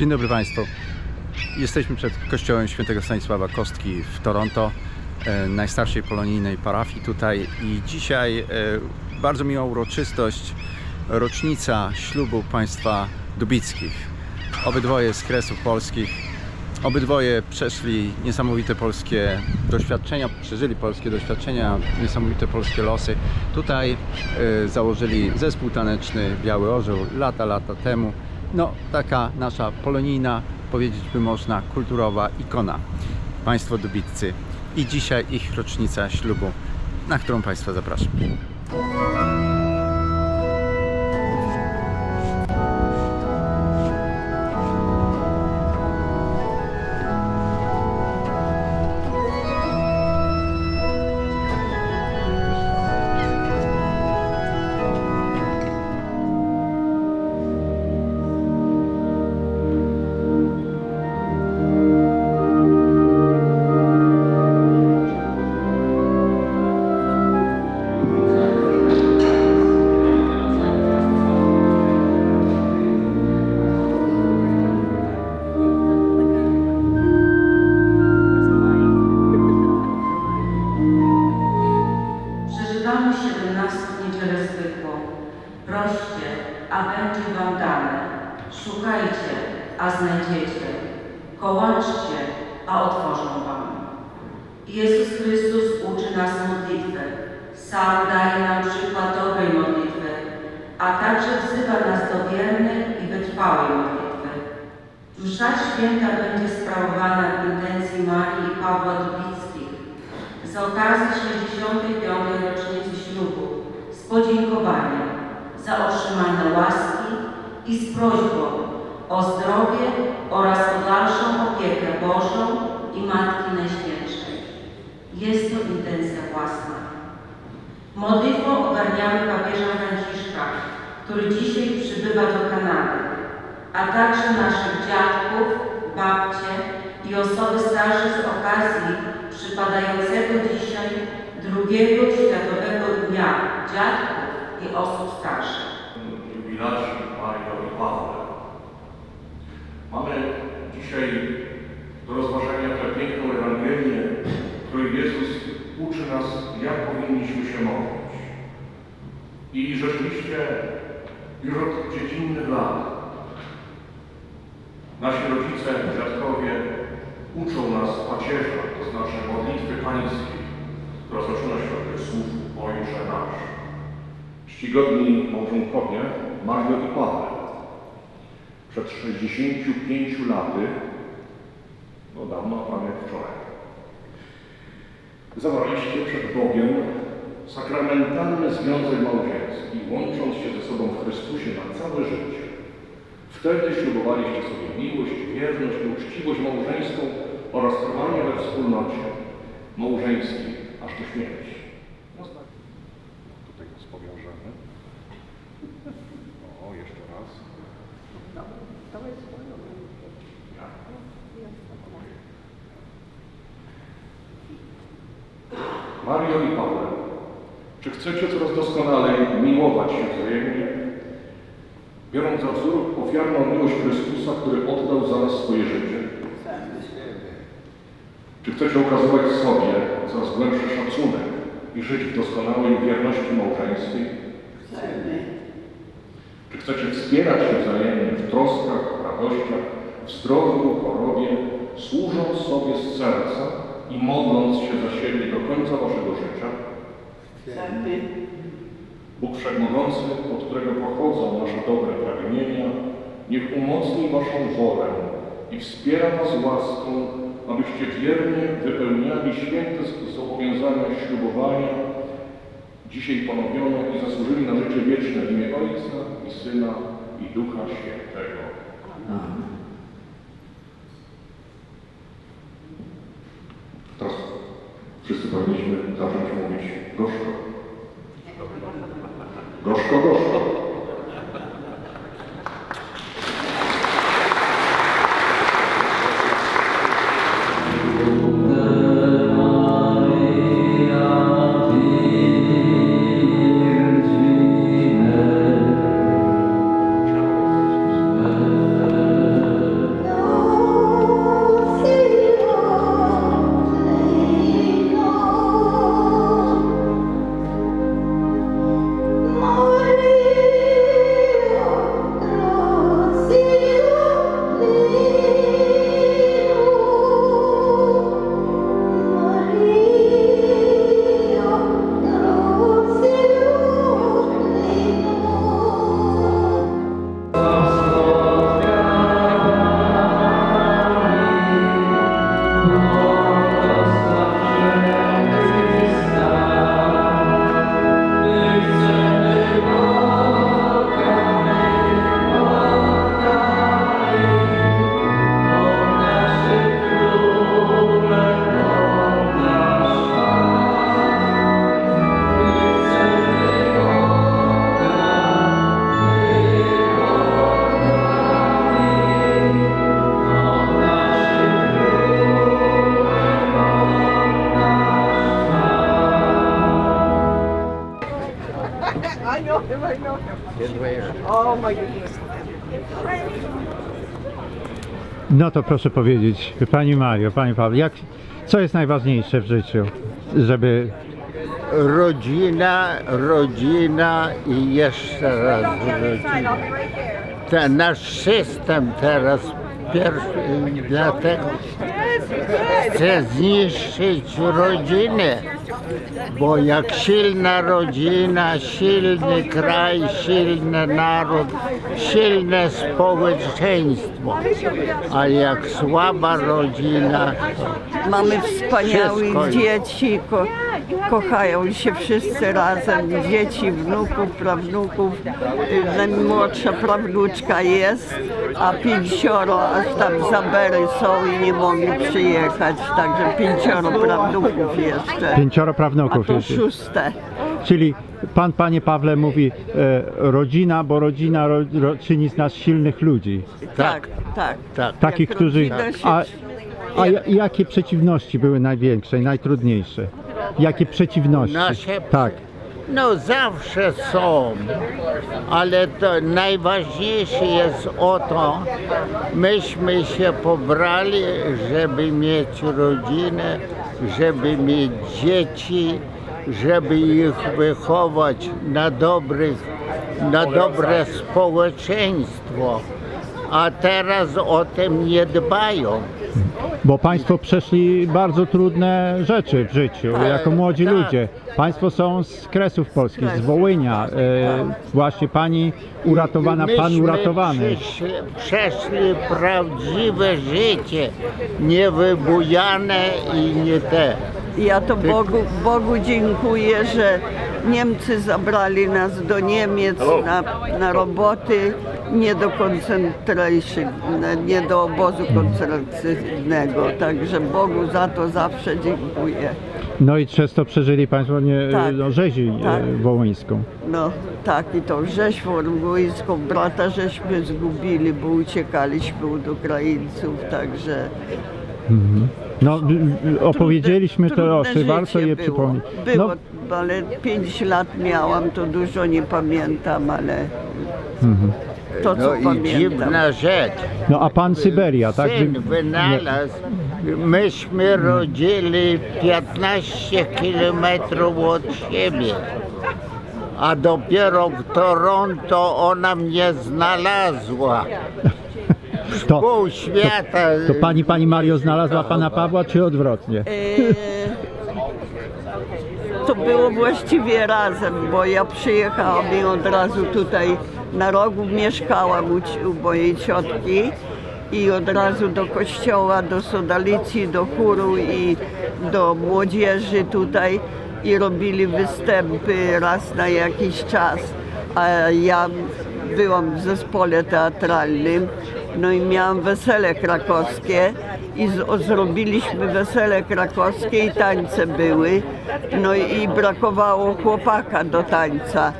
Dzień dobry Państwu. Jesteśmy przed kościołem świętego Stanisława Kostki w Toronto, e, najstarszej polonijnej parafii tutaj i dzisiaj e, bardzo miła uroczystość, rocznica ślubu państwa Dubickich. Obydwoje z Kresów Polskich, obydwoje przeszli niesamowite polskie doświadczenia, przeżyli polskie doświadczenia, niesamowite polskie losy. Tutaj e, założyli zespół taneczny Biały Orzeł lata, lata temu. No, taka nasza polonijna, powiedzieć by można, kulturowa ikona. Państwo Dubiccy. I dzisiaj ich rocznica ślubu, na którą Państwa zapraszam. A otworzą wam. Jezus Chrystus uczy nas modlitwy. Sam daje nam przykładowej modlitwy, a także wzywa nas do wiernej i wytrwałej modlitwy. Msza święta będzie sprawowana w intencji Marii i Pawła Dubickich z okazji 65. rocznicy ślubu z podziękowaniem za otrzymane łaski i z prośbą o zdrowie oraz o dalszą opiekę Bożą i Matki Najświętszej. Jest to intencja własna. Modlitwą ogarniamy papieża Franciszka, który dzisiaj przybywa do Kanady, a także naszych dziadków, babcie i osoby starsze z okazji przypadającego dzisiaj drugiego Światowego Dnia Dziadków i Osób Starszych. Mario i Pawle. Mamy dzisiaj do rozważenia tę piękną Ewangelię, w której Jezus uczy nas, jak powinniśmy się modlić. I rzeczywiście już od dziecinnych lat nasi rodzice, dziadkowie uczą nas pacierza, to znaczy modlitwy pańskiej, która zaczyna się od tych słów Ojcze nasz. Czcigodni małżonkowie Mario i Paweł przed 65 laty, no dawno, prawie wczoraj, zawarliście przed Bogiem sakramentalny związek małżeński, łącząc się ze sobą w Chrystusie na całe życie. Wtedy ślubowaliście sobie miłość, wierność uczciwość małżeńską oraz trwanie we wspólnocie małżeńskiej aż do śmierci. No, tak. Tutaj nas powiążemy. O, jeszcze raz. Mario i Paweł, czy chcecie coraz doskonalej miłować się wzajemnie, biorąc za wzór ofiarną miłość Chrystusa, który oddał za nas swoje życie? Czy chcecie okazywać sobie coraz głębszy szacunek i żyć w doskonałej wierności małżeńskiej? Czy chcecie wspierać się wzajemnie w troskach, radościach, w zdrowiu, chorobie, służąc sobie z serca i modląc się za siebie do końca waszego życia? Bóg Wszechmogący, od którego pochodzą nasze dobre pragnienia, niech umocni waszą wolę i wspiera was łaską, abyście wiernie wypełniali święte zobowiązania ślubowania, dzisiaj ponowione i zasłużyli na życie wieczne w imię Ojca Syna i Ducha Świętego. Teraz wszyscy powinniśmy zacząć mówić gorzko. Gorzko, gorzko. No to proszę powiedzieć, Pani Mario, Pani Paweł, jak, co jest najważniejsze w życiu, żeby Rodzina, rodzina i jeszcze raz rodzina. Ten nasz system teraz pierwszy, dlatego chce zniszczyć rodzinę. Bo jak silna rodzina, silny kraj, silny naród, silne społeczeństwo. A jak słaba rodzina, Mamy wspaniałych Wszystko. dzieci, ko kochają się wszyscy razem, dzieci, wnuków, prawnuków. Najmłodsza prawnuczka jest, a pięcioro aż tam zabery są i nie mogli przyjechać, także pięcioro prawnuków jeszcze. pięcioro A prawnuków to jest. szóste. Czyli Pan, Panie Pawle mówi e, rodzina, bo rodzina ro, ro, czyni z nas silnych ludzi. Tak, tak. tak. Takich, Jak którzy... rodzina się- A, a ja- jakie przeciwności były największe i najtrudniejsze? Jakie przeciwności? Nasze- Tak. No zawsze są, ale to najważniejsze jest o to, myśmy się pobrali, żeby mieć rodzinę, żeby mieć dzieci, żeby ich wychować na dobrych, na dobre społeczeństwo. A teraz o tym nie dbają. Bo Państwo przeszli bardzo trudne rzeczy w życiu, jako młodzi tak. ludzie. Państwo są z Kresów Polskich, z Wołynia. E, właśnie Pani uratowana, Pan Myśmy uratowany. Przeszli, przeszli prawdziwe życie, niewybujane i nie te. Ja to Bogu, Bogu dziękuję, że Niemcy zabrali nas do Niemiec na, na roboty, nie do concentration, nie do obozu koncentracyjnego. Także Bogu za to zawsze dziękuję. No i przez to przeżyli Państwo nie, Tak. no, rzezi Tak. e, wołyńską. No tak, i tą rzeź wołyńską brata żeśmy zgubili, bo uciekaliśmy od Ukraińców, także No, y, y, opowiedzieliśmy to, trudne czy warto je było. przypomnieć. Było, No, ale 5 lat miałam, to dużo nie pamiętam, ale to co No i pamiętam. dziwna rzecz. no a Pan Syberia, tak? Syn Wy- wynalazł, myśmy rodzili 15 kilometrów od siebie. A dopiero w Toronto ona mnie znalazła. To, Pół świata. to Pani, Pani Mario znalazła Pana Pawła, czy odwrotnie? Eee, To było właściwie razem, bo ja przyjechałam i od razu tutaj na rogu mieszkałam u, u mojej ciotki i od razu do kościoła, do sodalicji, do chóru i do młodzieży tutaj i robili występy raz na jakiś czas. A ja byłam w zespole teatralnym, no i miałam wesele krakowskie i z, zrobiliśmy wesele krakowskie i tańce były, no i brakowało chłopaka do tańca.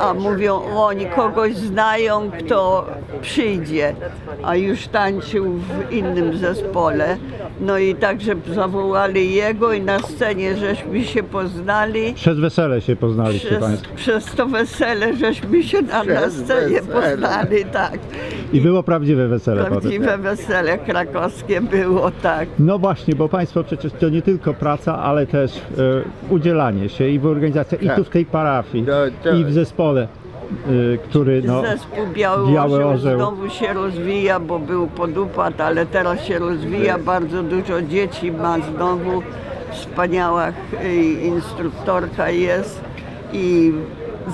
A mówią, oni kogoś znają, kto przyjdzie, a już tańczył w innym zespole. No i także zawołali jego i na scenie żeśmy się poznali. Przez wesele się poznaliście Przez, Państwo. przez to wesele żeśmy się na, na scenie wesele. poznali, tak. I było prawdziwe wesele potem. Prawdziwe wesele krakowskie było, tak. No właśnie, bo Państwo przecież to nie tylko praca, ale też e, udzielanie się i w organizacji, i Tak. tu w tej parafii, No to- i w zespole, który no... Zespół Biały, Biały Orzeł, Orzeł. znowu się rozwija, bo był podupad, ale teraz się rozwija. Bardzo dużo dzieci ma znowu. Wspaniała y, instruktorka jest i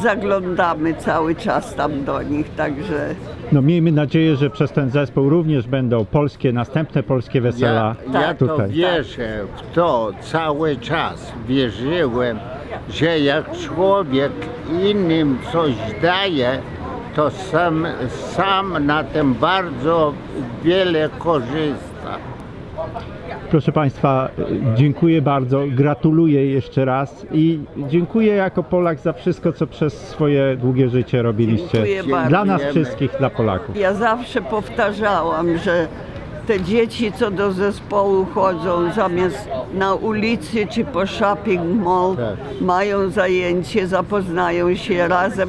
zaglądamy cały czas tam do nich, także No miejmy nadzieję, że przez ten zespół również będą polskie, następne polskie Ja, wesela ja to tutaj. wierzę w to cały czas. Wierzyłem, że jak człowiek innym coś daje, to sam, sam na tym bardzo wiele korzysta. Proszę Państwa, dziękuję bardzo, gratuluję jeszcze raz i dziękuję jako Polak za wszystko, co przez swoje długie życie robiliście. Dziękuję bardzo. Dla nas wszystkich, dla Polaków. Ja zawsze powtarzałam, że te dzieci, co do zespołu chodzą, zamiast na ulicy czy po shopping mall, Tak. mają zajęcie, zapoznają się razem,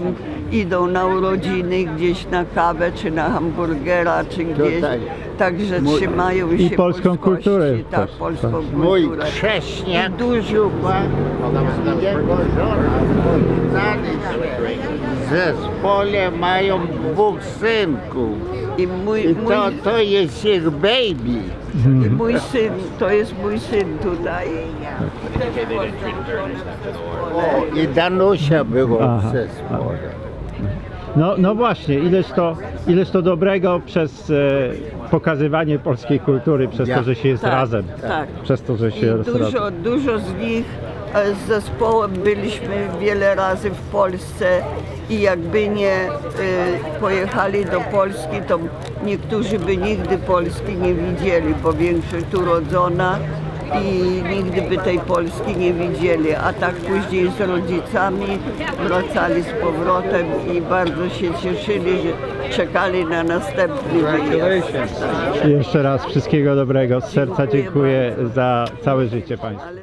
idą na urodziny gdzieś na kawę, czy na hamburgera, czy gdzieś. Tutaj. Także Mój- trzymają I się polską polskości, kulturę Tak, też, polską tak. Mój kulturę. chrześniak I dużo Dziuba i jego żona poznali się w zespole, mają dwóch synków. I mój, I mój, to, to jest ich baby. i mój syn, to jest mój syn tutaj. O, i Danusia było Aha, w zespole. No, no właśnie, ileż to, ileż to dobrego przez e, pokazywanie polskiej kultury, przez Ja. to, że się jest Tak, razem. tak. Przez to, że się I jest razem. dużo, dużo z nich e, z zespołem byliśmy wiele razy w Polsce i jakby nie e, pojechali do Polski, to niektórzy by nigdy Polski nie widzieli, bo większość tu rodzona i nigdy by tej Polski nie widzieli, a tak później z rodzicami wracali z powrotem i bardzo się cieszyli, że czekali na następny wyjazd. Jeszcze raz wszystkiego dobrego. Z serca Dziękuję za całe życie Państwu.